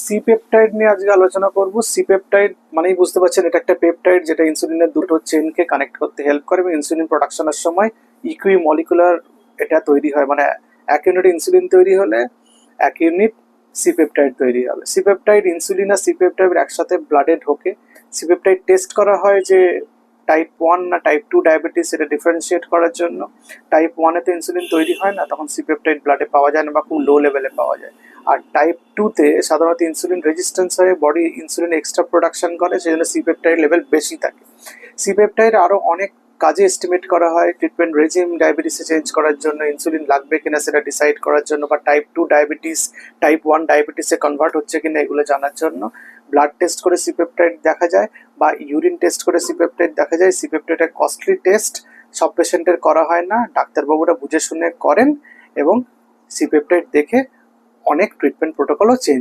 C peptide নিয়ে আজকে আলোচনা করব। সি পেপটাইড মানেই বুঝতে পারছেন, এটা একটা পেপটাইড যেটা ইনসুলিনের দুটো চেনকে কানেক্ট করতে হেল্প করে এবং ইনসুলিন প্রোডাকশনের সময় ইকুই মলিকুলার এটা তৈরি হয়। মানে এক ইউনিট ইনসুলিন তৈরি হলে এক ইউনিট সিপেপটাইড তৈরি হবে। সিপেপটাইড ইনসুলিন আর সি পেপটাইড একসাথে ব্লাডে ঢোকে। সিপেপটাইড টেস্ট করা হয় যে টাইপ ওয়ান না টাইপ টু ডায়াবেটিস এটা ডিফারেন্সিয়েট করার জন্য। টাইপ ওয়ানে তো ইনসুলিন তৈরি হয় না, তখন সি পেপটাইড ব্লাডে পাওয়া যায় না বা খুব লো লেভেলে পাওয়া যায়। আর টাইপ টুতে সাধারণত ইনসুলিন রেজিস্ট্যান্স হয়ে বডি ইনসুলিন এক্সট্রা প্রোডাকশন করে সেই জন্য সিপেপটাইড লেভেল বেশি থাকে। সিপেপটাইড আরও অনেক কাজে এস্টিমেট করা হয় ট্রিটমেন্ট রেজিম ডায়াবেটিসে চেঞ্জ করার জন্য ইনসুলিন লাগবে কিনা সেটা ডিসাইড করার জন্য, বা type two diabetes type one ডায়াবেটিসে convert হচ্ছে কিনা এগুলো জানার জন্য। ব্লাড টেস্ট করে সিপেপটাইড দেখা যায়, বা ইউরিন টেস্ট করে সিপেপটাইড দেখা যায়। সিপেপটাইডের কস্টলি টেস্ট সব পেশেন্টের করা হয় না, ডাক্তারবাবুরা বুঝে শুনে করেন এবং সিপেপটাইড দেখে অনেক ট্রিটমেন্ট প্রোটোকলও চেঞ্জ